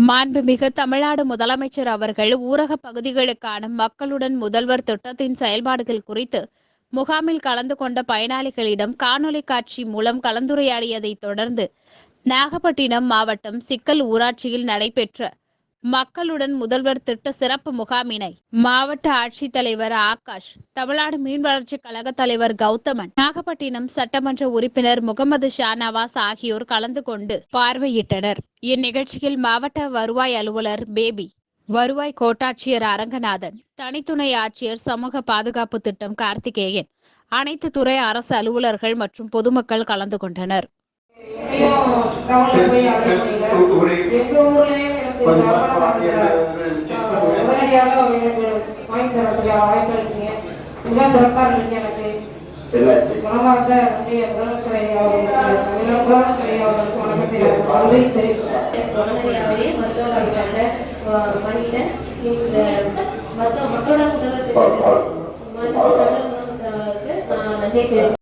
மாண்புமிகு தமிழ்நாடு முதலமைச்சர் அவர்கள் ஊரக பகுதிகளுக்கான மக்களுடன் முதல்வர் திட்டத்தின் செயல்பாடுகள் குறித்து முகாமில் கலந்து கொண்ட பயனாளிகளிடம் காணொலி காட்சி மூலம் கலந்துரையாடியதைத் தொடர்ந்து நாகப்பட்டினம் மாவட்டம் சிக்கல் ஊராட்சியில் நடைபெற்ற மக்களுடன் முதல்வர் திட்ட சிறப்பு முகாமினை மாவட்ட ஆட்சித்தலைவர் ஆகாஷ் தமிழ்நாடு மீன் வளர்ச்சி கழக தலைவர் கௌதமன் நாகப்பட்டினம் சட்டமன்ற உறுப்பினர் முகமது ஷானவாஸ் ஆகியோர் கலந்து கொண்டு பார்வையிட்டனர். இந்நிகழ்ச்சியில் மாவட்ட வருவாய் அலுவலர் பேபி வருவாய் கோட்டாட்சியர் அரங்கநாதன் தனித்துணை ஆட்சியர் சமூக பாதுகாப்பு திட்டம் கார்த்திகேயன் அனைத்து துறை அரசு அலுவலர்கள் மற்றும் பொதுமக்கள் கலந்து கொண்டனர். எங்க ஊர்லயும் எனக்கு உடனடியாக எனக்கு வாங்கி தரக்கூடிய வாய்ப்பு இருக்கீங்க. மிக சிறப்பா இருந்துச்சு எனக்கு. நம்முடைய முதலமைச்சரை அவர்களுக்கு முதலமைச்சரை அவர்களுக்கு வணக்கத்தை நான் நன்றி. தெரிவிக்கிறேன் உடனடியாகவே மருத்துவ காப்பீடு வாங்கிட்டேன் இந்த மருத்துவ மக்களோட முதலமைச்சருக்கு